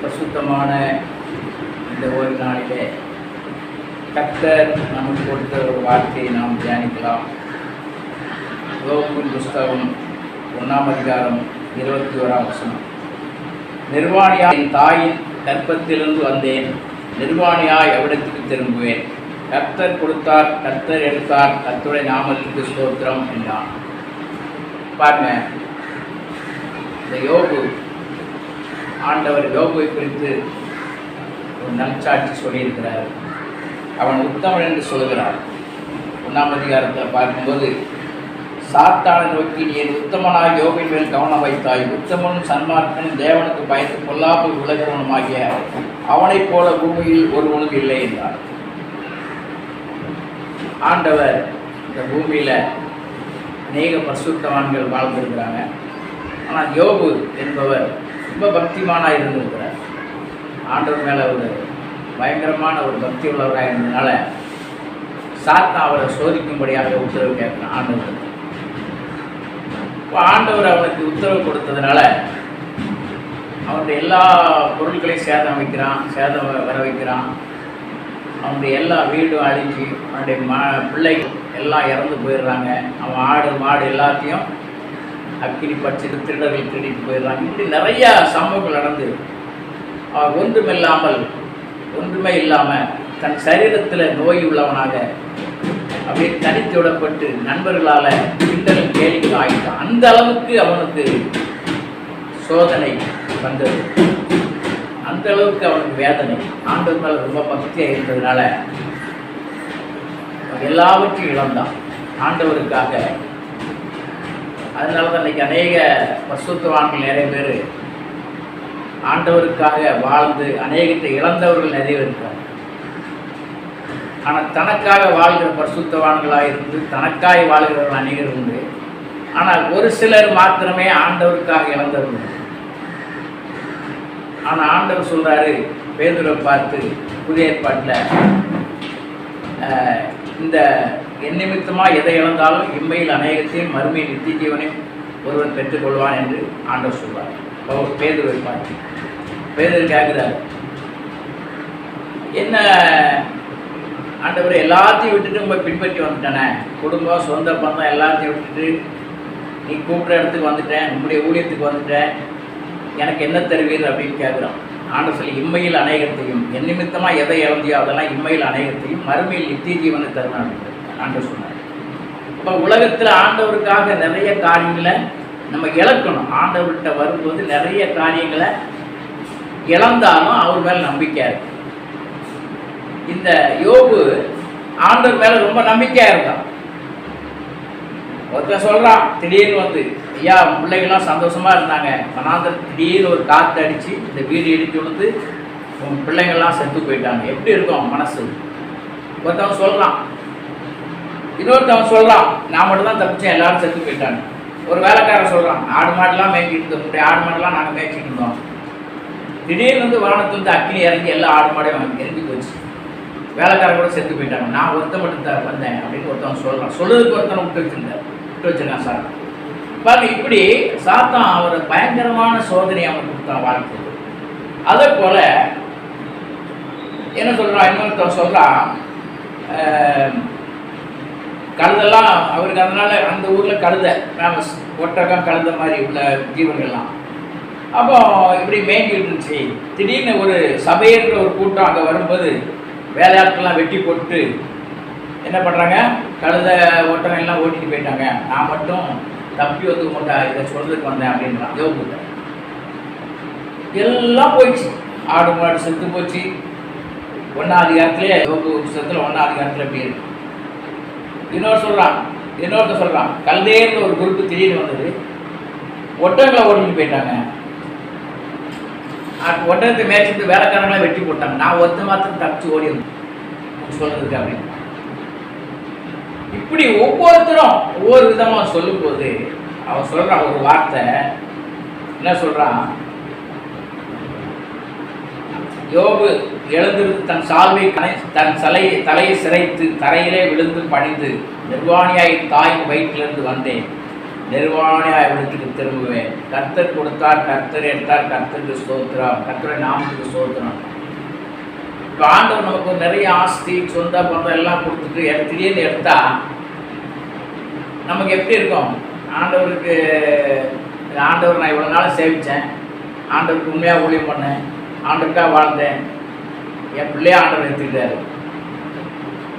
பிரசுத்தமான இந்த ஒரு நாளிலே கர்த்தர் நமக்கு கொடுத்த ஒரு வார்த்தையை நாம் தியானிக்கலாம். யோகுவின் புஸ்தகம் ஒன்றாம் அதிகாரம் இருபத்தி ஓராம் வசனம். நிர்வாணியாய் என் தாயின் கற்பத்திலிருந்து வந்தேன். நிர்வாணியாய் எவ்விடத்துக்கு திரும்புவேன். கர்த்தர் கொடுத்தார் கர்த்தர் எடுத்தார் கர்த்தருடைய நாமத்துக்கு ஸ்தோத்திரம் என்றான். பாருங்க இந்த யோகு ஆண்டவர் யோகுவை குறித்து ஒரு நல்சாட்சி சொல்லியிருக்கிறார். அவன் உத்தமன் என்று சொல்கிறார். ஒன்றாம் அதிகாரத்தில் பார்க்கும்போது சாத்தானை நோக்கி நீ என் யோகின் மேல் கவனம் வைத்தாய். உத்தமனும் சன்மார்க்கனும் தேவனுக்கு பயந்து பொல்லாப்பு விலகிறவனுமாகிய அவனைப் போல பூமியில் ஒருவனும் இல்லை என்றார். ஆண்டவர் இந்த பூமியில் அநேக பரிசுத்தவான்கள் வாழ்ந்திருக்கிறாங்க. ஆனால் யோபு என்பவர் ரொம்ப பக்திமானாக இருந்திருக்கிறார். ஆண்டவர் மேலே ஒரு பயங்கரமான ஒரு பக்தி உள்ளவராக இருந்ததுனால சாத்தா அவரை சோதிக்கும்படியாக உத்தரவு கேட்கிறான் ஆண்டவர். இப்போ ஆண்டவர் அவனுக்கு உத்தரவு கொடுத்ததுனால அவனுடைய எல்லா பொருட்களையும் சேதம் வைக்கிறான் சேதம் வ- வர வைக்கிறான். அவனுடைய எல்லா வீடும் அழிஞ்சு அவனுடைய ம பிள்ளைகள் எல்லாம் இறந்து போயிடுறாங்க. அவன் ஆடு மாடு எல்லாத்தையும் அக்கினி பறிச்சுட்டு திருடர்கள் திருடிட்டு போயிடுறாங்க. இப்படி நிறைய சம்பவங்கள் நடந்து. ஒன்றுமில்லாமல் ஒன்றுமே இல்லாமல் தன் சரீரத்தில் நோய் உள்ளவனாக அப்படியே தனித்து விடப்பட்டு நண்பர்களால் கிண்டலும் கேலிக்கும் ஆகிட்டான் அந்த அளவுக்கு அவனுக்கு சோதனை வந்தது. அந்த அளவுக்கு அவனுக்கு வேதனை. ஆண்டவர் மேலே ரொம்ப பக்தியாக இருந்ததுனால எல்லாவற்றையும் இழந்தான். ஆண்டவருக்காக அதனால தான் இன்னைக்கு அநேக பசுத்துவான்கள் நிறைய பேர் ஆண்டவருக்காக வாழ்ந்து அநேகத்தை இழந்தவர்கள் நிறைய பேர் இருக்காங்க. ஆனால் தனக்காக வாழ்கிற பரிசுத்தவான்களாக இருந்து தனக்காய் வாழ்கிறவர்கள் அநேகர் உண்டு. ஆனால் ஒரு சிலர் மாத்திரமே ஆண்டவருக்காக இழந்தவர்கள் ஆனால் ஆண்டவர் சொல்கிறாரு பேதுரை பார்த்து புதிய ஏற்பாட்டில் இந்த எந்நிமித்தமாக எதை இழந்தாலும் இம்மையில் அநேகத்தையும் மறுமை நித்திய ஜீவனை ஒருவன் பெற்றுக்கொள்வான் என்று ஆண்டவர் சொல்வார். அவர் பேதுரை பார்த்து பேதர் கேட்குறாரு என்ன ஆண்டவர் எல்லாத்தையும் விட்டுட்டு உங்களை பின்பற்றி வந்துட்டானே? குடும்பம் சொந்த பந்தம் எல்லாத்தையும் விட்டுட்டு நீ கூப்பிட்ற இடத்துக்கு வந்துட்டேன் உங்களுடைய ஊழியத்துக்கு வந்துட்டேன் எனக்கு என்ன தருவீர்? அப்படின்னு கேட்குறான். ஆண்டவர் சொல்லி இம்மையில் அநேகத்தையும் என் நிமித்தமாக எதை இழந்தியோ அதெல்லாம் இம்மையில் அநேகத்தையும் மறுமையில் நித்திய ஜீவனை தருவான். ஆண்டவர் சொன்னார். இப்போ உலகத்தில் ஆண்டவருக்காக நிறைய காரியங்களை நம்ம இழக்கணும். ஆண்டவர்கிட்ட வரும்போது நிறைய காரியங்களை இழந்தாலும் அவர் மேலே நம்பிக்கை இருக்கும் இந்த யோபு ஆண்டவர் மேலே ரொம்ப நம்பிக்கையாக இருந்தான். ஒருத்தன் சொல்கிறான் திடீர்னு வந்து ஐயா உன் சந்தோஷமாக இருந்தாங்க. வனாந்தர் திடீர்னு ஒரு காற்று அடித்து இந்த வீடு இடித்து விழுந்து உன் பிள்ளைங்கள்லாம் செத்து போயிட்டாங்க. எப்படி இருக்கும் மனசு? ஒருத்தவன் சொல்கிறான் இன்னொருத்தவன் சொல்கிறான் நான் மட்டும் தான் தப்பிச்சேன் எல்லாரும் செத்து போயிட்டாங்க. ஒரு வேலைக்காரன் சொல்கிறான் ஆடு மாடுலாம் மேய்ச்சிட்டு இருந்தோம் உங்களுடைய ஆடு மாடுலாம் நாங்கள் மேய்ச்சிட்டு இருந்தோம். திடீர்னு வந்து வானத்துலேருந்து அக்னி இறங்கி எல்லா ஆடு மாடையும் இறங்கி போச்சு. வேலைக்காரன் கூட செத்து போயிட்டாங்க. நான் ஒருத்தன் மட்டும் தான் வந்தேன் அப்படின்னு ஒருத்தவன் சொல்கிறான் சொல்லுறதுக்கு ஒருத்தனை விட்டு வச்சிருந்தார். விட்டு வச்சிருக்கான் சார். பாருங்க இப்படி சாத்தான் அவர் பயங்கரமான சோதனை அவன் கொடுத்தான் வாழ்க்கை அதே போல் என்ன சொல்கிறான் இன்னொருத்தவன் சொல்கிறான் கழுதெல்லாம் அவருக்கு அதனால் அந்த ஊரில் கழுத ஃபேமஸ் ஒட்டகம் கழுத மாதிரி உள்ள ஜீவன்கள்லாம் அப்போ இப்படி மேய்ஞ்சிட்டு இருந்துச்சு திடீர்னு ஒரு சபையன்ற ஒரு கூட்டம் அங்கே வரும்போது வேலையாட்கள்லாம் வெட்டி போட்டு என்ன பண்ணுறாங்க கழுத ஒட்டகம் எல்லாம் ஓட்டிட்டு போயிட்டாங்க. நான் மட்டும் தப்பி வந்து உங்கள்கிட்ட இதை சொல்றதுக்கு வந்தேன் அப்படின்றான். யோகிட்ட எல்லாம் போயிடுச்சு. ஆடு மாடு செத்து போச்சு. ஒன்றாவது காலத்துலேயே யோகு புஸ்தகத்தில் ஒன்றாவது அதிகாரத்தில் எப்படி இருக்கு. இன்னொரு சொல்கிறான் இன்னொருத்தர் சொல்கிறான் கல்தேன்னு ஒரு குரூப்பு திடீர்னு வந்தது. ஒட்டகங்களை ஓட்டிட்டு போயிட்டாங்க. ஒட்டகத்தை மேய்ச்சிட்டு வேலைக்காரங்களாம் வெட்டி போட்டாங்க. நான் ஒத்த மாத்திரம் தப்பிச்சு ஓடி வந்தேன். சொல்றதுக்கு அப்படின்னு. இப்படி ஒவ்வொருத்தரும் ஒவ்வொரு விதமா சொல்லும்போது அவன் சொல்றான் ஒரு வார்த்தை. என்ன சொல்றான்? யோபு எழுந்திருந்து தன் சால்வை கனை தன் சலை தலையை சிரைத்து தரையிலே விழுந்து பணிந்து நிர்வாணியாய் தாயின் வயிற்றிலிருந்து வந்தேன். நிர்வாணியா வீட்டுக்கு திரும்புவேன். கர்த்தர் கொடுத்தார் கர்த்தர் எடுத்தார் கர்த்தருக்கு ஸ்தோத்திரம். கர்த்தரை நாமத்துக்கு ஸ்தோத்திரம். இப்போ ஆண்டவர் நமக்கு நிறைய ஆஸ்தி சொந்த பந்தம் எல்லாம் கொடுத்துட்டு எடு- திடீர்னு எடுத்தா நமக்கு எப்படி இருக்கும்? ஆண்டவருக்கு ஆண்டவர் நான் இவ்வளோ நாள் சேவித்தேன் ஆண்டவருக்கு உண்மையாக ஊழியம் பண்ணேன். ஆண்டவருக்காக வாழ்ந்தேன். என் பிள்ளைய ஆண்டவர் எடுத்துக்கிட்டாரு.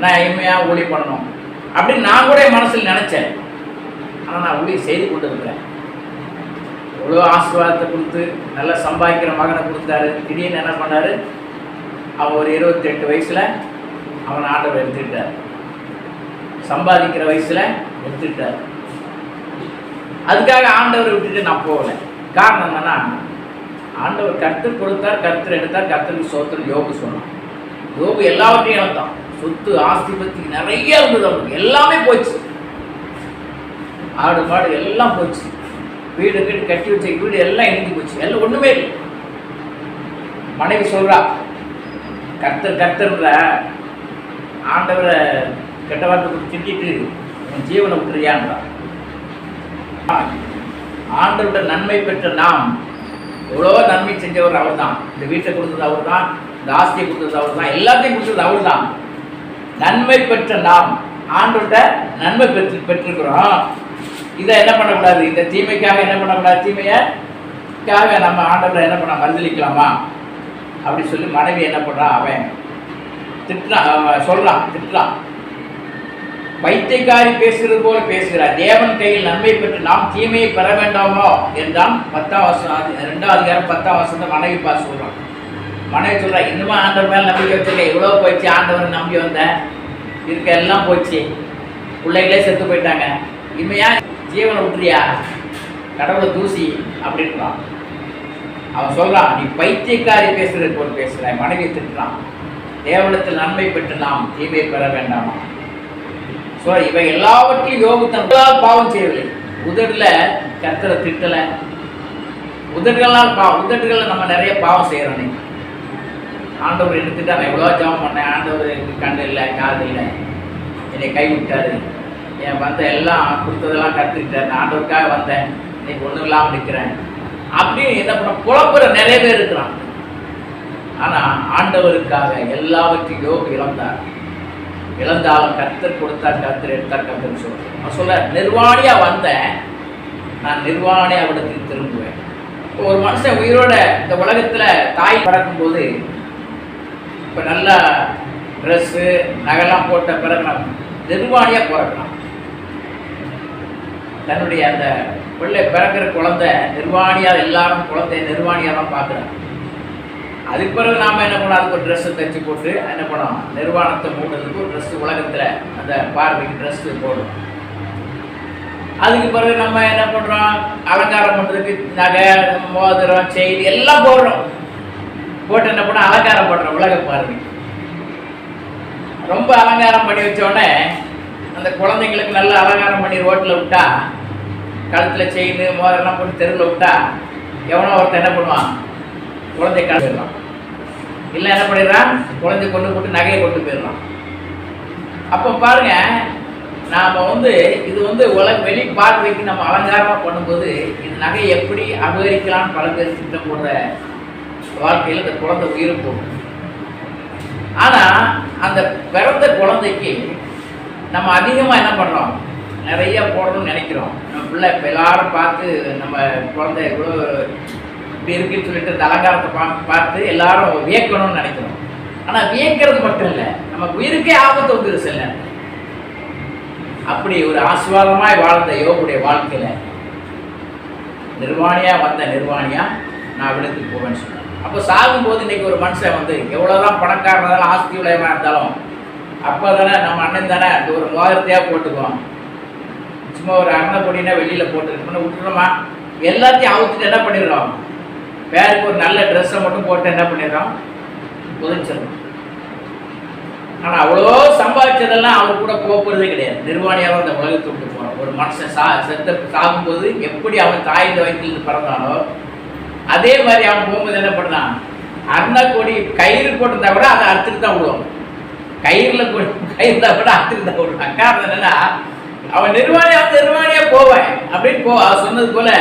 நான் இனிமையாக ஒளி பண்ணணும். அப்படின்னு நான் கூட என் மனசில் நினச்சேன். ஆனால் நான் ஊழியம் செய்து கொண்டு இருக்கிறேன் எவ்வளோ ஆசீர்வாதத்தை கொடுத்து நல்லா சம்பாதிக்கிற மகனை கொடுத்தாரு. திடீர்னு என்ன பண்ணாரு? அவன் ஒரு இருபத்தெட்டு வயசில் அவன் ஆண்டவர் எடுத்துக்கிட்டார். சம்பாதிக்கிற வயசில் எடுத்துக்கிட்டார். அதுக்காக ஆண்டவரை விட்டுட்டு நான் போகலை. காரணம் என்னன்னா ஆண்டவர் கர்த்தர் கொடுத்தார் கர்த்தர் எடுத்தார் கர்த்தருக்கு சோத்திரம் யோகு சொன்னான். யோகு எல்லாவற்றையும் இழந்தான். சொத்து ஆஸ்தி பத்தி நிறைய இருந்தது அவனுக்கு. எல்லாமே போச்சு. ஆடு மாடு எல்லாம் போச்சு. வீடு கட்டி கட்டி வச்ச வீடு எல்லாம் இணைஞ்சு போச்சு. எல்லாம் ஒண்ணுமே இல்லை. மனைவி சொல்கிறா கர்த்தர் கர்த்தர்ன்ற ஆண்டவரை கெட்ட வார்த்தை கொடுத்து திட்டிட்டு உன் ஜீவனை விட்டுறியான்றான் ஆண்டவரோட நன்மை பெற்ற நாம் எவ்வளோ நன்மை செஞ்சவர் அவர் தான் இந்த வீட்டை கொடுத்தது அவர் தான் இந்த ஆஸ்தியை கொடுத்தது அவர் தான் எல்லாத்தையும் கொடுத்தது அவர் தான் நன்மை பெற்ற நாம் ஆண்டோட்ட நன்மை பெற்று பெற்றிருக்கிறோம். இதை என்ன பண்ணக்கூடாது? இந்த தீமைக்காக என்ன பண்ணக்கூடாது? தீமையக்காக நம்ம ஆண்டவரை என்ன பண்ண மறுதளிக்கலாமா அப்படி சொல்லி மனைவி என்ன பண்ணுறான் அவன் திட்டுறான் அவன் சொல்றான் திட்டுறான். பைத்தியக்காரி பேசுகிறது போல பேசுகிறார். தேவன் கையில் நன்மை பெற்று நாம் தீமையை பெற வேண்டாமோ? என்றான் பத்தாம் வருஷம் ரெண்டாவது அதிகாரம் பத்தாம் வருஷம் மனைவி பார்த்து சொல்றான். மனைவி சொல்கிறா இன்னுமா ஆண்டவர் மேலே நம்பிக்கை வச்சிருக்க? இவ்வளோ போயிடுச்சு ஆண்டவர் நம்பி வந்தேன் இருக்க எல்லாம் போச்சு. பிள்ளைகளே செத்து போயிட்டாங்க. இனிமையா ஜீவனை விட்டுறியா? கடவுளை தூசி அப்படின்றான். அவன் சொல்கிறான் நீ பைத்தியக்காரி பேசுகிறது போல் பேசுற. மனைவி திட்டுறான் தேவனத்தில் நன்மை பெற்று நாம் தீமையை பெற வேண்டாமா? ஸோ இவை எல்லாவற்றையும் யோகு பாவம் செய்யவில்லை. உதடில் கர்த்தரை திட்டலை. உதடுகளால் பா உதடுகளில் நம்ம நிறைய பாவம் செய்கிறோம் ஆண்டவர் எடுத்துட்டு நான் எவ்வளோ ஜபம் பண்ணேன் ஆண்டவர் எனக்கு கண்ணு இல்லை காது இல்லை. என்னை கைவிட்டாரு என் வந்த எல்லாம் கொடுத்ததெல்லாம் கற்றுக்கிட்டேன் நான் ஆண்டவருக்காக வந்தேன். இன்னைக்கு ஒன்றும் இல்லாமல் நிற்கிறேன் அப்படின்னு என்ன பண்ண புலம்புற நிறைய பேர் இருக்கிறான் ஆனால் ஆண்டவருக்காக எல்லாவற்றையும் யோகு இழந்தார். இழந்தாலும் கத்தர் கொடுத்தார் கத்தர் எடுத்தார் கத்தர் சொல்றேன் நான் சொல்ல நிர்வாணியா வந்தேன் நான் நிர்வாணியா விடத்துக்கு திரும்புவேன். இப்போ ஒரு மனுஷன் உயிரோட இந்த உலகத்துல தாய் பிறக்கும்போது இப்போ நல்லா ட்ரெஸ்ஸு நகைலாம் போட்ட பிறகு நான் நிர்வாணியா பிறக்கலாம். தன்னுடைய அந்த பிள்ளை பிறக்கிற குழந்தை நிர்வாணியா எல்லாரும் குழந்தைய நிர்வாணியா தான் பார்க்குறாங்க. அதுக்கு பிறகு நாம் என்ன பண்ணோம் அதுக்கு ஒரு ட்ரெஸ்ஸை தைச்சு போட்டு என்ன பண்ணோம் நிர்வாணத்தை மூடுறதுக்கு ஒரு ட்ரெஸ் உலகத்தில் அந்த பார்வைக்கு ட்ரெஸ்ஸு போடும் அதுக்கு பிறகு நம்ம என்ன பண்ணுறோம் அலங்காரம் பண்ணுறதுக்கு நகை மோதிரம் செயின் எல்லாம் போடுறோம். போட்டு என்ன பண்ணோம்? அலங்காரம் பண்ணுறோம் உலக பார்வை. ரொம்ப அலங்காரம் பண்ணி வச்சோடனே அந்த குழந்தைங்களுக்கு நல்ல அலங்காரம் பண்ணி ரோட்டில் விட்டா கழுத்தில் செயின் மோதிரம்லாம் போட்டு தெருவில் விட்டா எவனோ ஒருத்தன் என்ன பண்ணுவான்? குழந்தை கலந்துடலாம் இல்லை என்ன பண்ணிடுறான்? குழந்தை கொண்டு போட்டு நகையை கொண்டு போயிடலாம் அப்போ பாருங்க நாம் வந்து இது வந்து உலக வெளி பார்வைக்கு நம்ம அலங்காரமாக பண்ணும்போது இது நகை எப்படி அபகரிக்கலாம்னு பல பேர் திட்டம் போடுற வாழ்க்கையில் இந்த குழந்தை உயிர் போகும். ஆனால் அந்த பிறந்த குழந்தைக்கு நம்ம அதிகமாக என்ன பண்ணுறோம் நிறைய போடணும்னு நினைக்கிறோம். நம்ம பிள்ளை இப்போ எல்லாரும் பார்த்து நம்ம குழந்தை இவ்வளோ இப்படி இருக்குன்னு சொல்லிட்டு இந்த அலங்காரத்தை பா பார்த்து எல்லாரும் வியக்கணும்னு நினைக்கிறோம். ஆனால் வியக்கிறது மட்டும் இல்லை. நம்ம உயிருக்கே ஆபத்து வந்துரு சில அப்படி ஒரு ஆசீர்வாதமாய் வாழ்ந்த யோகுடைய வாழ்க்கையில் நிர்வாணியாக வந்த நிர்வாணியாக நான் விடுத்து போவேன்னு சொன்னேன். அப்போ சாகும்போது இன்றைக்கி ஒரு மனுஷன் வந்து எவ்வளோதான் பணக்காரன் இருந்தாலும் ஆஸ்தி உலகமாக இருந்தாலும் அப்போ தானே நம்ம அண்ணன் தானே அந்த ஒரு மோதிரத்தையாக போட்டுக்குவோம் சும்மா ஒரு அண்ணன் பொடினா வெளியில் போட்டு விட்டுருமா? எல்லாத்தையும் அவுத்துட்டு என்ன பண்ணிடுறோம் பேருக்கு ஒரு நல்ல ட்ரெஸ்ஸை மட்டும் போட்டு என்ன பண்ணிடுறான்? புதைச்சிடணும் ஆனால் அவ்வளோ சம்பாதிச்சதெல்லாம் அவர் கூட போகிறதே கிடையாது. நிர்வாணியாக அந்த உலகத்தை விட்டு போகிறான் ஒரு மனுஷன் சா செத்த சாகும்போது எப்படி அவன் தாயின் வயிற்றிலிருந்து பிறந்தானோ அதே மாதிரி அவன் போகும்போது என்ன பண்ணான் அண்ணா கொடி கயிறு போட்டிருந்தா கூட அதை அறுத்துட்டு தான் விடுவாங்க கயிறில் கொடி கயிறுல கூட அறுத்துட்டு தான் விடுவான். காரணம் என்னன்னா அவன் நிர்வாணியாக நிர்வாணியாக போவேன் அப்படின்னு போ சொன்னது போல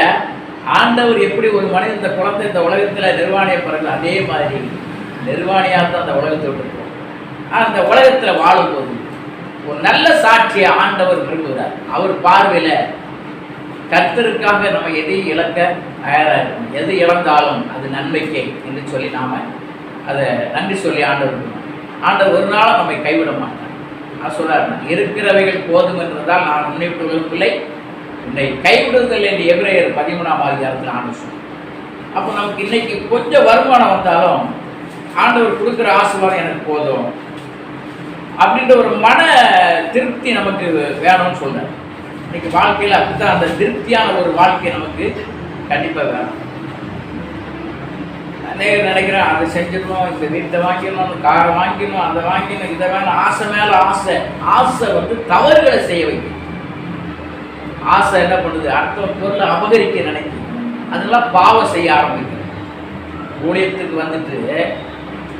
ஆண்டவர் எப்படி ஒரு மனிதன் இந்த குழந்தை இந்த உலகத்தில் நிர்வாணிய பிறகு அதே மாதிரி நிர்வாணியாக தான் அந்த உலகத்தை விட்டுருக்கோம் போகும் அந்த உலகத்தில் வாழும்போது ஒரு நல்ல சாட்சியை ஆண்டவர் விரும்புகிறார். அவர் பார்வையில் கர்த்தருக்காக நம்ம எதையும் இழக்க தயாராக இருக்கணும் எது இழந்தாலும் அது நன்மைக்கே என்று சொல்லி நாம அதை நன்றி சொல்லி ஆண்டவர் ஆண்டவர் ஒரு நாளும் நம்மை கைவிட மாட்டார். நான் சொல்கிறார் இருக்கிறவைகள் போதும் என்றதால் நான் முன்னிட்டு உன்னை கைவிடுதல் என்று எபிரேயர் பதிமூணாம் அதிகாரத்தில் ஆண்டு சொன்னார். அப்போ நமக்கு இன்னைக்கு கொஞ்சம் வருமானம் வந்தாலும் ஆண்டவர் கொடுக்குற ஆசீர்வாதம் எனக்கு போதும் அப்படின்ற ஒரு மன திருப்தி நமக்கு வேணும்னு சொல்றாரு. இன்னைக்கு வாழ்க்கையில் அப்படித்தான் அந்த திருப்தியான ஒரு வாழ்க்கை நமக்கு கண்டிப்பாக வேணும். அநேகர் நினைக்கிறேன் அதை செஞ்சிடணும் இந்த வீட்டை வாங்கிடணும் அந்த காரை வாங்கிடணும் அதை வாங்கிடணும் இதை வேணும். ஆசை மேலே ஆசை. ஆசை வந்து தவறுகளை செய்ய வைக்கணும் ஆசை என்ன பண்ணுது? அடுத்த பொருளை அபகரிக்க நினைக்கும் அதெல்லாம் பாவம் செய்ய ஆரம்பிக்கும் ஊழியத்துக்கு வந்துட்டு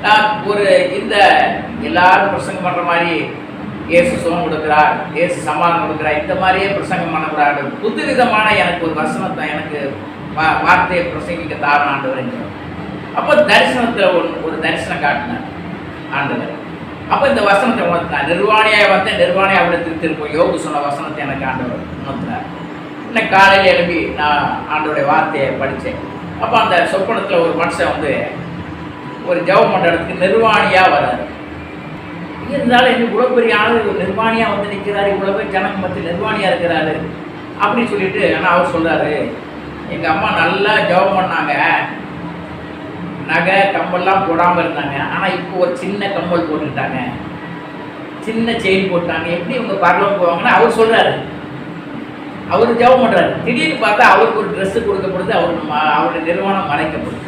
நான் ஒரு இந்த எல்லாரும் பிரசங்கம் பண்ணுற மாதிரி ஏசு சுகம் கொடுக்குறார் ஏசு சமாதானம் கொடுக்குறார் இந்த மாதிரியே பிரசங்கம் பண்ணக்கூடாது. புது விதமான எனக்கு ஒரு வசனத்தை எனக்கு வா வார்த்தையை பிரசங்கிக்க தாரம் ஆண்டவர் அப்போ தரிசனத்தில் ஒன்று ஒரு தரிசனம் காட்டினார் ஆண்டவர். அப்போ இந்த வசனத்தை உணர்த்தினார் நிர்வாணியாக பார்த்தேன் நிர்வாணியாக அவ்வளோ திருப்போம் யோகு சொன்ன வசனத்தை எனக்கு ஆண்டவர் உணர்த்தினார். இன்னும் காலையில் எழுப்பி நான் ஆண்டோடைய வார்த்தையை படித்தேன். அப்போ அந்த சொப்பனத்தில் ஒரு மனுஷன் வந்து ஒரு ஜெபம் பண்ணுற இடத்துக்கு நிர்வாணியாக வராரு இருந்தாலும் இன்னும் இவ்வளோ பெரிய ஆள் ஒரு நிர்வாணியாக வந்து நிற்கிறாரு இவ்வளோ பேர் ஜனங்க மத்திய நிர்வாணியாக இருக்கிறாரு. அப்படின்னு சொல்லிட்டு ஆனால் அவர் சொல்கிறாரு எங்கள் அம்மா நல்லா ஜெபம் பண்ணாங்க. நகை கம்பல்லாம் போடாமல் இருந்தாங்க. ஆனால் இப்போ ஒரு சின்ன கம்பல் போட்டுக்கிட்டாங்க. சின்ன செயின் போட்டாங்க. எப்படி இவங்க பரலோகம் போவாங்கன்னு அவர் சொல்கிறாரு அவர் ஜெபம் பண்ணுறாரு திடீர்னு பார்த்தா அவருக்கு ஒரு ட்ரெஸ்ஸு கொடுக்கப்படுது அவர் ம- அவருடைய நிறுவனம் மறைக்கப்படுது.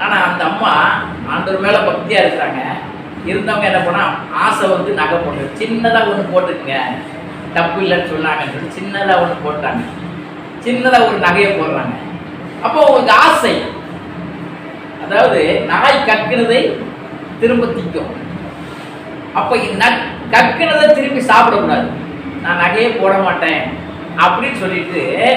ஆனால் அந்த அம்மா ஆண்டவர் மேலே பக்தியாக இருக்கிறாங்க. இருந்தவங்க என்ன பண்ணா ஆசை வந்து நகை போட்டு சின்னதாக ஒன்று போட்டுக்குங்க. தப்பு இல்லைன்னு சொன்னாங்கன்னு சொல்லி சின்னதாக ஒன்று போட்டாங்க. சின்னதாக ஒரு நகையை போடுறாங்க. அப்போ உங்களுக்கு ஆசை அதாவது நாய் கற்கினதை திரும்ப திக்கும். அப்போ ந- திரும்பி சாப்பிடக்கூடாது. நான் நகையே போட மாட்டேன் அப்படின்னு சொல்லிட்டு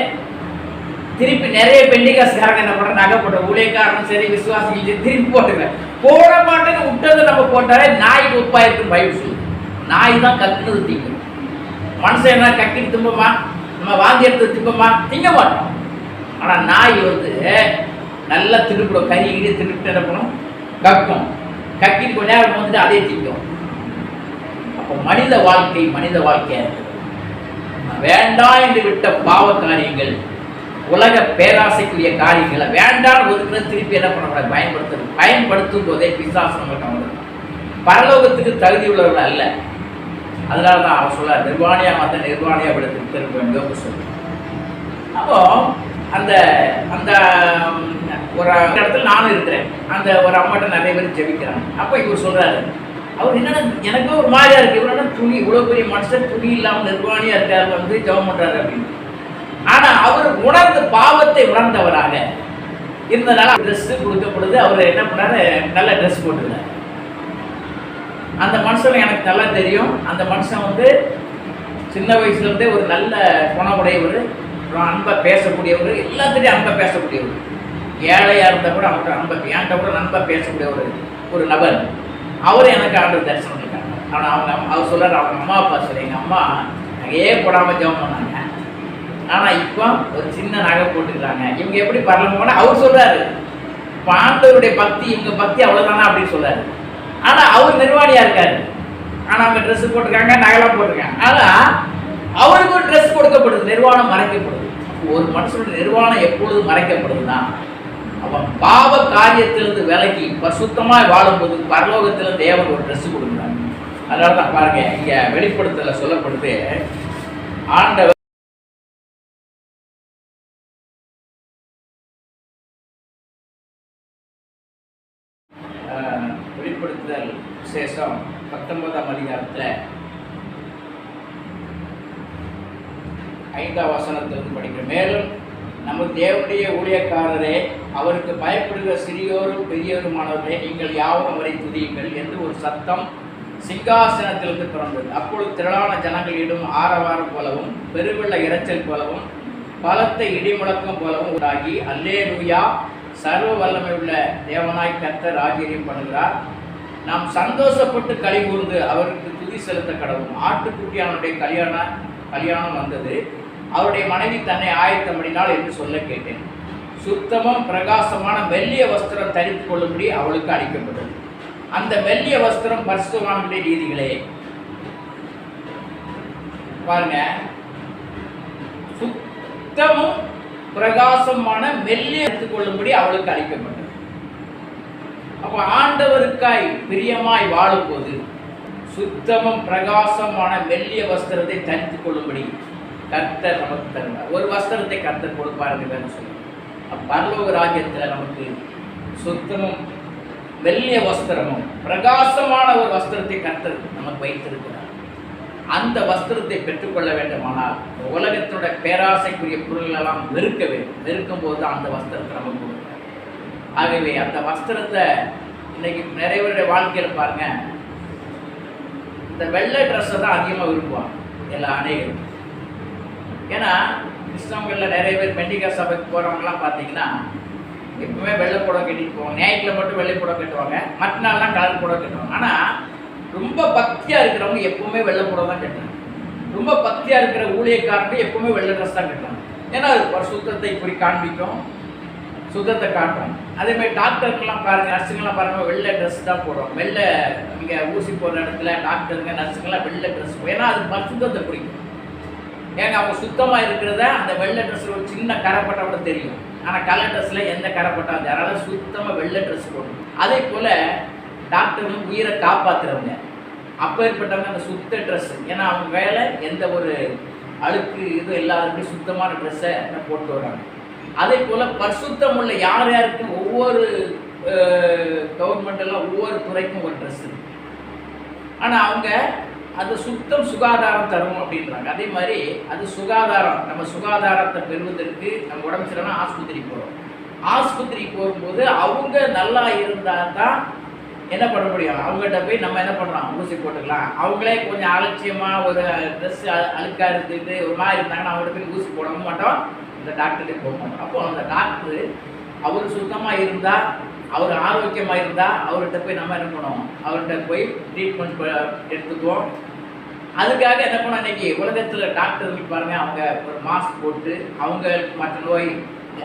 திருப்பி நிறைய பெண்டிகாஸ்காரங்க என்ன பண்ணுற நகை போட்ட ஊழியக்காரனும் சரி விசுவாசிகள் சரி, திருப்பி போட்டுருவேன். போட மாட்டேன்னு விட்டதை நம்ம போட்டாலே நாய் உப்பாயிருக்கும் பைபிள் சொல்லு. நாய் தான் கக்குனது திங்கும். மனுஷன் என்ன கக்கிட்டு திம்பமா நம்ம வாந்தி எடுத்து திம்பமா திங்க மாட்டோம். ஆனால் நாய் வந்து நல்லா திருப்பிடும் கறி கீழே திருப்பிட்டு என்ன பண்ணும்? கக்கும். கக்கிட்டு கொஞ்ச நேரம் வந்துட்டு அதே திட்டம் அப்போ மனித வாழ்க்கை மனித வாழ்க்கையாக இருக்குது. வேண்டாம் என்று விட்ட பாவ காரியங்கள் உலக பேராசைக்குரிய காரியங்களை வேண்டாம் ஒதுக்குன்னு திருப்பி என்ன பண்ணக்கூடாது? பயன்படுத்தணும். பயன்படுத்தும் போதே பிசாசனம் நம்மகிட்ட பரலோகத்துக்கு தகுதி உள்ளவர்கள் அல்ல. அதனால தான் அவர் சொல்ல நிர்வாணியா மற்ற நிர்வாணியா விடத்துக்கு திரும்ப வேண்டும் சொல்லு அப்போ அந்த அந்த ஒரு இடத்துல நானும் இருக்கிறேன். அந்த ஒரு அம்மாட்ட நிறைய பேர் ஜெபிக்கிறாங்க. அப்போ இவர் சொல்கிறாரு அவர் என்னென்ன எனக்கு ஒரு மாதிரியாக இருக்குது இவர் என்ன துணி இவ்வளோ பெரிய மனுஷன் துணி இல்லாமல் நிர்வாணியாக இருக்கார் வந்து ஜெபம் பண்ணுறாரு அப்படின்னு. ஆனால் அவர் உணர்ந்த பாவத்தை உணர்ந்தவராக ட்ரெஸ்ஸு ட்ரெஸ் கொடுக்கப்படுது அவர் என்ன பண்ணாரு நல்ல ட்ரெஸ் போட்டுருந்தார். அந்த மனுஷன் எனக்கு நல்லா தெரியும். அந்த மனுஷன் வந்து சின்ன வயசுலேருந்தே ஒரு நல்ல குணமுடையவர் அப்புறம் அன்பை பேசக்கூடியவர் எல்லாத்துலேயும் அன்பை பேசக்கூடியவர். ஏழையாக இருந்தால் கூட அவங்கள்ட்ட நம்ப என்கிட்ட கூட நம்ப பேசக்கூடிய ஒரு ஒரு நபர். அவர் எனக்கு ஆண்டு தரிசனம் இருக்காங்க ஆனால் அவங்க அவர் சொல்கிறார் அவங்க அம்மா அப்பா சொல்லி எங்கள் அம்மா நகையே போடாமல் ஜெபம் பண்ணாங்க. ஆனால் இப்போ ஒரு சின்ன நகை போட்டுக்கிறாங்க. இவங்க எப்படி பரலம் போனால் அவர் சொல்கிறாரு பாண்டவருடைய பக்தி இவங்க பக்தி அவ்வளோதானா அப்படின்னு சொல்கிறாரு ஆனால் அவர் நிர்வாணியாக இருக்காரு. ஆனால் அவங்க ட்ரெஸ் போட்டிருக்காங்க நகைலாம் போட்டிருக்காங்க. ஆனால் அவருக்கு ஒரு ட்ரெஸ் கொடுக்கப்படுது. நிர்வாணம் மறைக்கப்படுது. ஒரு மனுஷனுடைய நிர்வாணம் எப்பொழுது மறைக்கப்படுதுன்னா அப்போ பாவ காரியத்திலிருந்து விலகி பசுத்தமாய் வாழும்போது பரலோகத்தில் தேவன் ஒரு ட்ரெஸ் கொடுக்குறாங்க அதனால தான் பாருங்க இங்கே வெளிப்படுத்தல சொல்லப்படுது ஆண்டவர் ஆஹ், வெளிப்படுத்துதல் விசேஷம் பத்தொன்பதாம் அதிகாரத்தில் ஐந்தாம் வசனத்திலிருந்து படிக்கிறேன். மேலும் நம்ம தேவனுடைய ஊழியக்காரரே அவருக்கு பயப்படுகிற சிறியோரும் பெரியோருமானவரே நீங்கள் யாவும் அவரை துதியுங்கள் என்று ஒரு சத்தம் சிங்காசனத்திலிருந்து பிறந்தது. அப்பொழுது திரளான ஜனங்களிடம் ஆரவாரம் போலவும் பெருவெள்ள இரைச்சல் போலவும் பலத்த இடிமுழக்கம் போலவும் உண்டாகி அல்லேலூயா சர்வ வல்லமை உள்ள தேவனாய் கர்த்தர் ராஜ்யம் பண்ணுகிறார். நாம் சந்தோஷப்பட்டு களி கூர்ந்து அவருக்கு துதி செலுத்த கடவும் ஆட்டுக்குட்டியானுடைய கல்யாண கல்யாணம் வந்தது. அவருடைய மனைவி தன்னை ஆயத்தமடினாள் என்று சொல்ல கேட்டேன். சுத்தமும் பிரகாசமான மெல்லிய வஸ்திரம் தரித்து கொள்ளும்படி அவளுக்கு அளிக்கப்பட்டது. அந்த மெல்லிய வஸ்திரம் பரிசுத்தவான்களுடைய ரீதிகளே பாருங்க. சுத்தமும் பிரகாசமான மெல்லிய எடுத்துக் கொள்ளும்படி அவளுக்கு அளிக்கப்பட்டது. அப்ப ஆண்டவருக்காய் பிரியமாய் வாழும்போது சுத்தமும் பிரகாசமான மெல்லிய வஸ்திரத்தை தரித்து கொள்ளும்படி கர்த்தர் நமக்கு தருவார். ஒரு வஸ்திரத்தை கர்த்தர் கொடுப்பார் என்று வேணும் பரலோக ராஜ்யத்தில் நமக்கு சுத்தமும் வெள்ளிய வஸ்திரமும் பிரகாசமான ஒரு வஸ்திரத்தை கர்த்தர் நமக்கு வைத்திருக்கிறார். அந்த வஸ்திரத்தை பெற்றுக்கொள்ள வேண்டுமானால் உலகத்தோட பேராசைக்குரிய பொருளெல்லாம் எல்லாம் வெறுக்க வேண்டும். வெறுக்கும் போது அந்த வஸ்திரத்தை நமக்கு கொடுக்குறார். ஆகவே அந்த வஸ்திரத்தை இன்னைக்கு நிறைய பேருடைய வாழ்க்கையில் பாருங்க. இந்த வெள்ளை ட்ரெஸ்ஸை தான் அதிகமாக விரும்புவாங்க. எல்லா அநேகரும். ஏன்னா கிறிஸ்தவங்களில் நிறைய பேர் மெண்டிகா சபைக்கு போகிறவங்கலாம் பார்த்தீங்கன்னா எப்பவுமே வெள்ளை புடம் கட்டிட்டு போவாங்க. ஞாயிற்றுல மட்டும் வெள்ளை புடம் கட்டுவாங்க. மற்ற நாள்லாம் கலர் புடம் கட்டுவாங்க. ஆனால் ரொம்ப பக்தியாக இருக்கிறவங்க எப்பவுமே வெள்ளை புடம் தான் கட்டுறாங்க. ரொம்ப பக்தியாக இருக்கிற ஊழியக்காரங்க எப்பவுமே வெள்ளை ட்ரெஸ் தான் கட்டுறாங்க. ஏன்னா அது சுத்தத்தை இப்படி காண்பிக்கும். சுத்தத்தை காட்டும். அதே மாதிரி டாக்டருக்கெல்லாம் பாருங்கள் நர்ஸுங்கெல்லாம் பாருங்க வெள்ளை ட்ரெஸ் தான் போடுறோம் வெள்ளை இங்கே ஊசி போடுற இடத்துல டாக்டருங்க நர்ஸுங்கெல்லாம் வெள்ளை ட்ரெஸ் ஏன்னா அது சுத்தத்தை பிடிக்கும் ஏங்க அவங்க சுத்தமாக இருக்கிறத அந்த வெள்ளை ட்ரெஸ்ஸில் ஒரு சின்ன கரைப்பட்டா கூட தெரியும். ஆனால் கலர் ட்ரெஸ்ஸில் எந்த கரைப்பட்டா அதனால் சுத்தமாக வெள்ளை ட்ரெஸ் போடணும். அதே போல் டாக்டரும் உயிரை காப்பாற்றுறவங்க அப்போ ஏற்பட்டவங்க அந்த சுத்த ட்ரெஸ் ஏன்னா அவங்க வேலை எந்த ஒரு அழுக்கு இது எல்லாருமே சுத்தமான ட்ரெஸ்ஸை போட்டு வராங்க. அதே போல் பரிசுத்தம் உள்ள யார் யாருக்கும் ஒவ்வொரு கவர்மெண்ட்டெல்லாம் ஒவ்வொரு துறைக்கும் ஒரு ட்ரெஸ் ஆனால் அவங்க அது சுத்தம் சுகாதாரம் தரும் அப்படின்றாங்க. அதே மாதிரி அது சுகாதாரம் நம்ம சுகாதாரத்தை பெறுவதற்கு நம்ம உடம்பு சரியில்லைனா ஆஸ்பத்திரி போகிறோம் ஆஸ்பத்திரி போகும்போது அவங்க நல்லா இருந்தால் தான் என்ன பண்ண முடியும்? அவங்ககிட்ட போய் நம்ம என்ன பண்ணுறோம் ஊசி போட்டுக்கலாம். அவங்களே கொஞ்சம் அலட்சியமாக ஒரு ட்ரெஸ் அழுக்காக இருந்துட்டு ஒரு மாதிரி இருந்தாங்கன்னா அவங்கள்ட்ட போய் ஊசி போடவும் மாட்டோம். இந்த டாக்டர்கிட்ட போக மாட்டோம். அப்போ அந்த டாக்டர் அவர் சுத்தமாக இருந்தால் அவர் ஆரோக்கியமாக இருந்தால் அவர்கிட்ட போய் நம்ம என்ன பண்ணுவோம்? அவர்கிட்ட போய் ட்ரீட்மெண்ட் எடுத்துக்குவோம். அதுக்காக என்ன பண்ண இன்னைக்கு? உலகத்தில் டாக்டர் பாருங்க அவங்க ஒரு மாஸ்க் போட்டு அவங்க மற்ற நோய்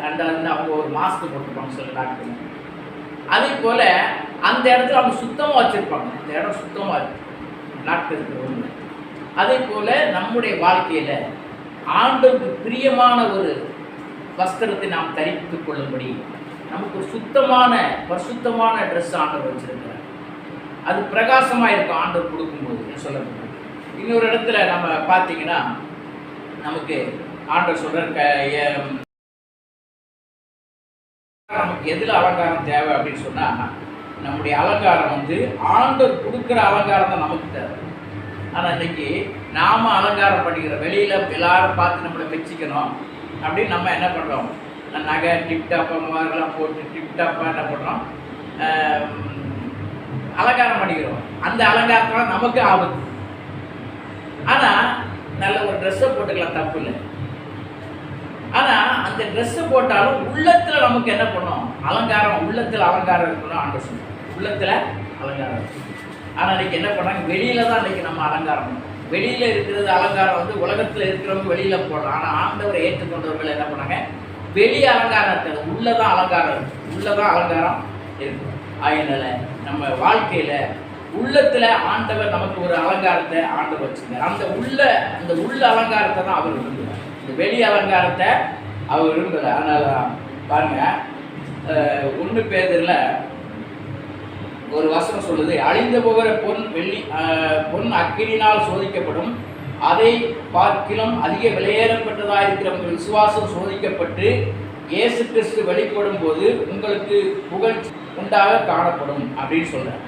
அந்த அவங்க ஒரு மாஸ்க் போட்டுருப்பாங்க சில டாக்டர் அதே போல் அந்த இடத்துல அவங்க சுத்தமாக வச்சுருப்பாங்க. அந்த இடம் சுத்தமாக இருக்கும் டாக்டர் ஒன்று அதே போல் நம்முடைய வாழ்க்கையில் ஆண்டுக்கு பிரியமான ஒரு வஸ்திரத்தை நாம் தரித்து கொள்ளும்படி நமக்கு ஒரு சுத்தமான பரிசுத்தமான ட்ரெஸ் ஆண்டவர் வச்சுருக்கிறார். அது பிரகாசமாக இருக்கும். ஆண்டவர் கொடுக்கும்போது சொல்லப்படுது இன்னொரு இடத்துல நம்ம பார்த்தீங்கன்னா நமக்கு ஆண்டர் சொல்கிற க நமக்கு எதில் அலங்காரம் தேவை? அப்படின்னு சொன்னால் நம்முடைய அலங்காரம் வந்து ஆண்டர் கொடுக்குற அலங்காரம் தான் நமக்கு தேவை. ஆனால் இன்றைக்கி நாம் அலங்காரம் பண்ணிக்கிறோம் வெளியில் எல்லாரும் பார்த்து நம்மளை மெச்சிக்கணும் அப்படின்னு நம்ம என்ன பண்ணுறோம் நகை டிப்டாப்பாக மாதிரிலாம் போட்டு டிப்டாப்பாக என்ன பண்ணுறோம் அலங்காரம் பண்ணிக்கிறோம். அந்த அலங்காரத்தெல்லாம் நமக்கு ஆபத்து. ஆனால் நல்ல ஒரு ட்ரெஸ்ஸை போட்டுக்கலாம் தப்பு இல்லை. ஆனால் அந்த ட்ரெஸ்ஸு போட்டாலும் உள்ளத்தில் நமக்கு என்ன பண்ணும்? அலங்காரம் உள்ளத்தில் அலங்காரம் இருக்கணும் ஆண்டு சொல்லுவோம். உள்ளத்தில் அலங்காரம் இருக்கணும் ஆனால் அன்றைக்கி என்ன பண்ணாங்க? வெளியில் தான் இன்றைக்கி நம்ம அலங்காரம் வெளியில் இருக்கிறது அலங்காரம் வந்து உலகத்தில் இருக்கிறவங்க வெளியில் போடலாம் ஆனால் ஆண்டவரை ஏற்றுக்கொண்டவர்கள் என்ன பண்ணாங்க? வெளி அலங்காரம் இருக்காது உள்ளதான் அலங்காரம் உள்ளே உள்ளதான் அலங்காரம் இருக்கும் அதனால் நம்ம வாழ்க்கையில் உள்ளத்துல ஆண்டவர் நமக்கு ஒரு அலங்காரத்தை ஆண்டவர் வச்சிருந்தார். அந்த உள்ள அந்த உள்ள அலங்காரத்தை தான் அவர் விரும்புகிறார் இந்த வெளி அலங்காரத்தை அவர் விரும்புகிறார் அதனால தான் பாருங்க ஒன்று ஒண்ணு ஒரு வசனம் சொல்லுது அழிந்து போகிற பொன் வெள்ளி பொன் அக்கினினால் சோதிக்கப்படும். அதை பார்க்கிலும் அதிக விலையேறப்பட்டதாக இருக்கிற உங்கள் விசுவாசம் சோதிக்கப்பட்டு இயேசு கிறிஸ்து வெளிப்படும் போது உங்களுக்கு புகழ் உண்டாக காணப்படும் அப்படின்னு சொல்றார்.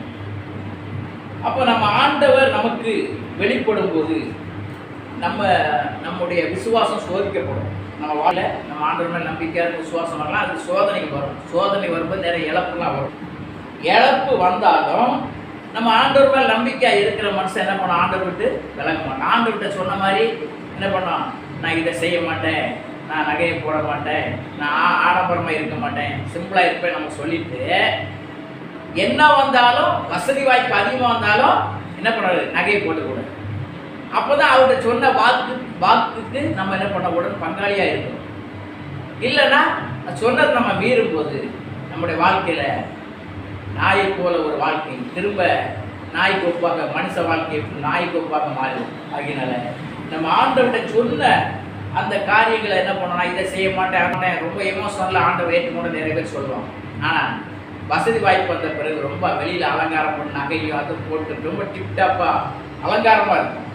அப்போ நம்ம ஆண்டவர் நமக்கு வெளிப்படும் போது நம்ம நம்முடைய விசுவாசம் சோதிக்கப்படும். நம்ம வாழ நம்ம ஆண்டவர் மேல் நம்பிக்கையாக விசுவாசம் வரலாம் அது சோதனைக்கு வரும். சோதனை வரும்போது நிறைய இழப்புலாம் வரும். இழப்பு வந்தாலும் நம்ம ஆண்டவர் மேல் நம்பிக்கையாக இருக்கிற மனுஷன் என்ன பண்ணும் ஆண்டவர் விட்டு விளக்க மாட்டான். ஆண்டவர்கிட்ட சொன்ன மாதிரி என்ன பண்ணோம் நான் இதை செய்ய மாட்டேன். நான் நகையை போட மாட்டேன். நான் ஆ- இருக்க மாட்டேன். சிம்பிளாக இருப்பேன் நம்ம சொல்லிட்டு என்ன வந்தாலும் வசதி வாய்ப்பு அதிகமாக வந்தாலும் என்ன பண்ணுறது நகையை போட்டுக்கூடாது அப்போ தான் அவர்கிட்ட சொன்ன வாக்கு வாக்குக்கு நம்ம என்ன பண்ணக்கூடாது பங்காளியாக இருக்கணும். இல்லைன்னா சொன்னது நம்ம மீறும் போது நம்முடைய வாழ்க்கையில் நாயை போல ஒரு வாழ்க்கை திரும்ப நாய் கொப்பாக மனுஷ வாழ்க்கை நாய் கொப்பாக மாறிடும் ஆகினால நம்ம ஆண்டவர்கிட்ட சொன்ன அந்த காரியங்களை என்ன பண்ணணும் இதை செய்ய மாட்டேன் அதை மாட்டேன். ரொம்ப எமோஷனலில் ஆண்டவர் ஏற்றுக்கொண்டு நிறைய பேர் சொல்லுவாங்க. ஆனால் வசதி வாய்ப்பு வந்த பிறகு ரொம்ப வெளியில் அலங்காரம் பண்ண நகையும் அது போட்டு ரொம்ப டிப்டாப்பாக அலங்காரமாக இருக்கும்.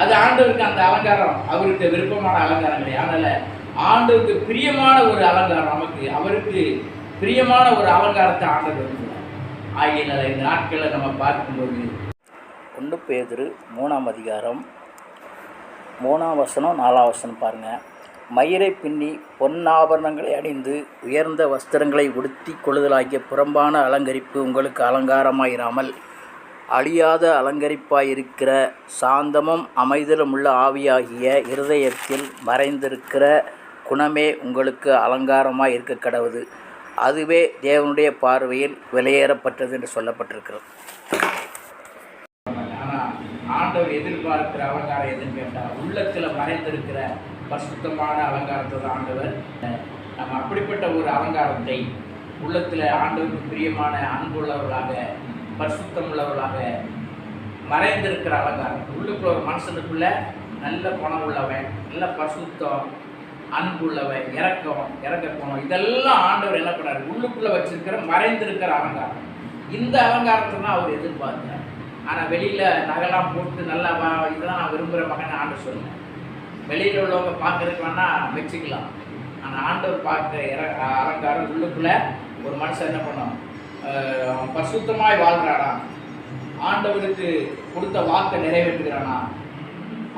அது ஆண்டவருக்கு அந்த அலங்காரம் அவருக்கு விருப்பமான அலங்காரம் கிடையாது அதனால் ஆண்டவருக்கு பிரியமான ஒரு அலங்காரம் நமக்கு அவருக்கு பிரியமான ஒரு அலங்காரத்தை ஆண்டவர் விரும்புகிறார். இந்த நாட்களில் நம்ம பார்க்கும்போது ஒன்று பேதுரு மூணாம் அதிகாரம் மூணாம் வசனம் நாலாம் வசனம் பாருங்கள் மயிரை பின்னி பொன்னாபரணங்களை அணிந்து உயர்ந்த வஸ்திரங்களை உடுத்தி கொள்ளுதலாகிய புறம்பான அலங்கரிப்பு உங்களுக்கு அலங்காரமாயிராமல் அழியாத அலங்கரிப்பாயிருக்கிற சாந்தமும் அமைதலும் உள்ள ஆவியாகிய இருதயத்தில் மறைந்திருக்கிற குணமே உங்களுக்கு அலங்காரமாக இருக்க கடவுது. அதுவே தேவனுடைய பார்வையில் வெளியேறப்பட்டது என்று சொல்லப்பட்டிருக்கிறது. ஆண்டவர் எதிர்பார்க்கிற அலங்காரம் எதுன்னு கேட்டால் உள்ளத்தில் மறைந்திருக்கிற பரிசுத்தமான அலங்காரத்தை தான் ஆண்டவர் நம்ம அப்படிப்பட்ட ஒரு அலங்காரத்தை உள்ளத்தில் ஆண்டவருக்கு பிரியமான அன்புள்ளவர்களாக பரிசுத்தம் உள்ளவர்களாக மறைந்திருக்கிற அலங்காரம். உள்ளுக்குள்ள ஒரு மனுஷனுக்குள்ள நல்ல குணம் உள்ளவன் நல்ல பரிசுத்தம் அன்புள்ளவன் இறக்கம் இறக்க குணம் இதெல்லாம் ஆண்டவர் என்ன பண்ணாரு உள்ளுக்குள்ளே வச்சிருக்கிற மறைந்திருக்கிற அலங்காரம். இந்த அலங்காரத்தை தான் அவர் எதிர்பார்த்தார் ஆனால் வெளியில் நகைலாம் போட்டு நல்லா வா இதெல்லாம் நான் விரும்புகிற மகன் ஆண்டு சொல்லுவேன் வெளியில் உள்ளவங்க பார்க்கறதுக்கு வேணால் வச்சுக்கலாம் ஆனால் ஆண்டவர் பார்க்க இற அலங்காரம் உள்ளுக்குள்ளே ஒரு மனுஷன் என்ன பண்ணும் பசுத்தமாய் அவன் வாழ்கிறானா ஆண்டவருக்கு கொடுத்த வாக்கை நிறைவேற்றுகிறானா?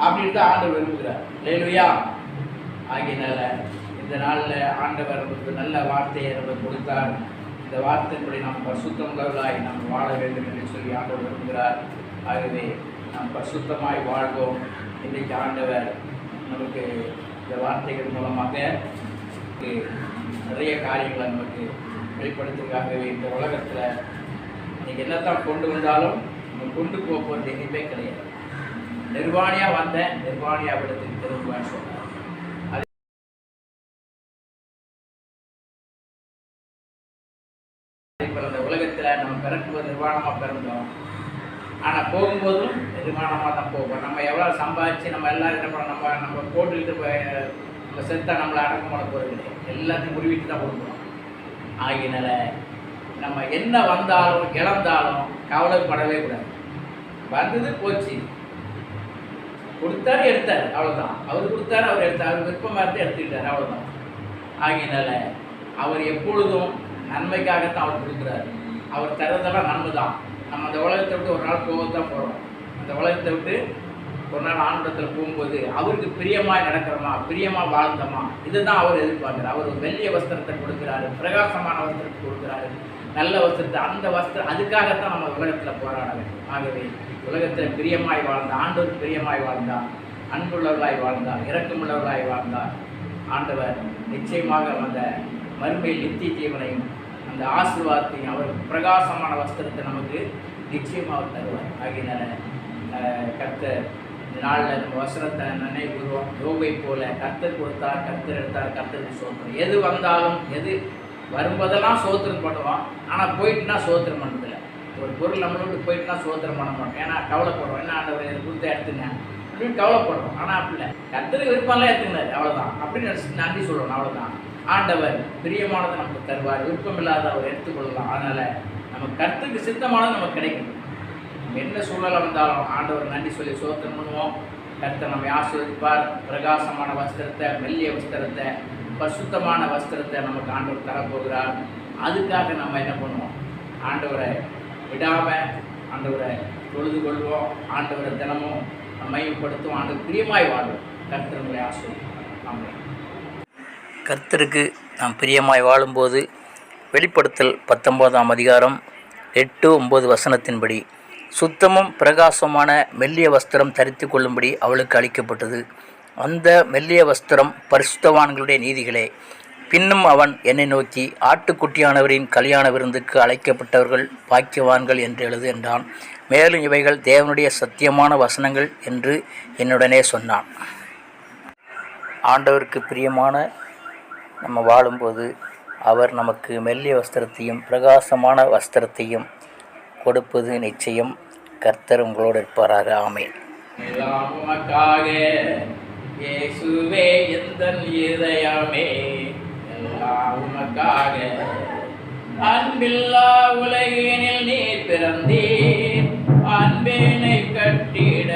அப்படின்னு தான் ஆண்டவர் விரும்புகிறார். லேலுயா ஆகியனால இந்த நாளில் ஆண்டவர் நமக்கு நல்ல வார்த்தையை நமக்கு கொடுத்தார். இந்த வார்த்தைப்படி நாம் பசுத்தங்களாய் நாம் வாழ வேண்டும் என்று சொல்லி ஆண்டவர் விரும்புகிறார். ஆகவே நாம் பசுத்தமாய் வாழ்வோம். இன்றைக்கு ஆண்டவர் நமக்கு இந்த வார்த்தைகள் மூலமாக நிறைய காரியங்களை நமக்கு வெளிப்படுத்துவதற்காகவே இந்த உலகத்தில் நீங்கள் என்னத்தான் கொண்டு வந்தாலும் நம்ம கொண்டு போக போகிறது எதுவுமே கிடையாது. நிர்வாணியாக வந்தேன் நிர்வாணியா விடத்துக்கு திரும்புவேன்னு சொன்னார். இப்போ இந்த உலகத்தில் நம்ம பிறக்குவது நிர்வாணமாக பிறந்தோம். ஆனால் போகும்போதும் நிர்வாணமாக தான் போகும் நம்ம எவ்வளோ சம்பாதிச்சு நம்ம எல்லாம் என்ன நம்ம நம்ம போட்டுக்கிட்டு போய் நம்ம செத்தா நம்மளை அடக்கம் பண்ண போகிறது எல்லாத்தையும் முடிவிட்டு தான் கொடுக்கணும். ஆகியனால நம்ம என்ன வந்தாலும் இழந்தாலும் கவலைப்படவே கூடாது. வந்தது போச்சு. கொடுத்தாரு எடுத்தார். அவ்வளோதான் அவர் கொடுத்தாரு அவர் எடுத்தார். அவர் விருப்பமாக இருந்து எடுத்துக்கிட்டார். அவ்வளோதான் ஆகியனால அவர் எப்பொழுதும் நன்மைக்காகத்தான் அவர் கொடுக்குறாரு. அவர் தரதெல்லாம் நன்மை தான் நம்ம அந்த உலகத்தை விட்டு ஒரு நாள் போக தான் போகிறோம் அந்த உலகத்தை விட்டு ஒரு நாள் ஆனந்தத்தில் போகும்போது அவருக்கு பிரியமாக நடக்கிறோமா? பிரியமாக வாழ்ந்தோமா? இதுதான் அவர் எதிர்பார்க்குறார். அவர் வெள்ளிய வஸ்திரத்தை கொடுக்குறாரு பிரகாசமான வஸ்திரத்தை கொடுக்குறாரு நல்ல வஸ்திரத்தை அந்த வஸ்திரம் அதுக்காகத்தான் நம்ம உலகத்தில் போராட வேண்டும். ஆகவே உலகத்தில் பிரியமாய் வாழ்ந்த ஆண்டவர் பிரியமாய் வாழ்ந்தார் அன்புள்ளவர்களாய் வாழ்ந்தார் இரக்கமுள்ளவர்களாய் வாழ்ந்தார் ஆண்டவர் நிச்சயமாக அந்த மறுமையில் நித்திய ஜீவனையும் அந்த ஆசீர்வாதத்தையும் அவர் பிரகாசமான வஸ்திரத்தை நமக்கு நிச்சயமாக தருவார். ஆகியனால கத்த இந்த நாளில் நம்ம வஸ்திரத்தை நினைவுகிறோம் யோகை போல கத்தர் கொடுத்தார் கத்தர் எடுத்தார் கத்தருக்கு சோத்திரம். எது வந்தாலும் எது வரும்போதெல்லாம் சோத்திரம் பண்ணுவோம் ஆனால் போயிட்டுனா சோத்திரம் பண்ணதில்ல. ஒரு பொருள் நம்மளை போயிட்டுனா சோத்திரம் பண்ண மாட்டோம் ஏன்னா கவலைப்படுறோம் என்ன ஆண்டவர் எனக்கு கொடுத்த எடுத்துங்க. அப்படின்னு கவலைப்படுறோம் ஆனால் அப்படி இல்லை. கத்தருக்கு விருப்பம்லாம் எடுத்துக்கினாரு அவ்வளோதான் அப்படின்னு நினைச்சு நன்றி சொல்லணும். அவ்வளோதான் ஆண்டவர் பிரியமானதை நமக்கு தருவார். விருப்பமில்லாத அவர் எடுத்துக்கொள்ளலாம். அதனால் நம்ம கருத்துக்கு சித்தமானது நமக்கு கிடைக்கும். என்ன சூழலாக வந்தாலும் ஆண்டவர் நன்றி சொல்லி சோத்திரம் பண்ணுவோம். கர்த்தர் நம்மை ஆசீர்வதிப்பார். பிரகாசமான வஸ்திரத்தை மெல்லிய வஸ்திரத்தை பசுத்தமான வஸ்திரத்தை நமக்கு ஆண்டவர் தரப்போகிறார். அதுக்காக நம்ம என்ன பண்ணுவோம்? ஆண்டவரை விடாமல் ஆண்டவரை தொழுது கொள்வோம். ஆண்டவரை தினமும் மையப்படுத்தும் ஆண்டு பிரியமாய் வாழ்வோம். கர்த்தர் நம்மளை ஆசீர்வதிப்பார். ஆமென். கர்த்தருக்கு நாம் பிரியமாய் வாழும்போது வெளிப்படுத்தல் பத்தொன்பதாம் அதிகாரம் எட்டு ஒம்பது வசனத்தின்படி சுத்தமும் பிரகாசமான மெல்லிய வஸ்திரம் தரித்து கொள்ளும்படி அவளுக்கு அளிக்கப்பட்டது. அந்த மெல்லிய வஸ்திரம் பரிசுத்தவான்களுடைய நீதிகளே. பின்னும் அவன் என்னை நோக்கி ஆட்டுக்குட்டியானவரின் கல்யாண விருந்துக்கு அழைக்கப்பட்டவர்கள் பாக்கியவான்கள் என்று எழுது என்றான். மேலும் இவைகள் தேவனுடைய சத்தியமான வசனங்கள் என்று என்னுடனே சொன்னான். ஆண்டவருக்கு பிரியமான நம்ம வாழும்போது அவர் நமக்கு மெல்லிய வஸ்திரத்தையும் பிரகாசமான வஸ்திரத்தையும் கொடுப்பது நிச்சயம் கர்த்தர் உங்களோடு இருப்பாராக. ஆமென். எல்லாம் உமக்காக இயேசுவே எந்தன் இதயமே உமக்காக அன்பில்லா உலகினில் நீ பிறந்தீர். அன்பேனை கட்டிட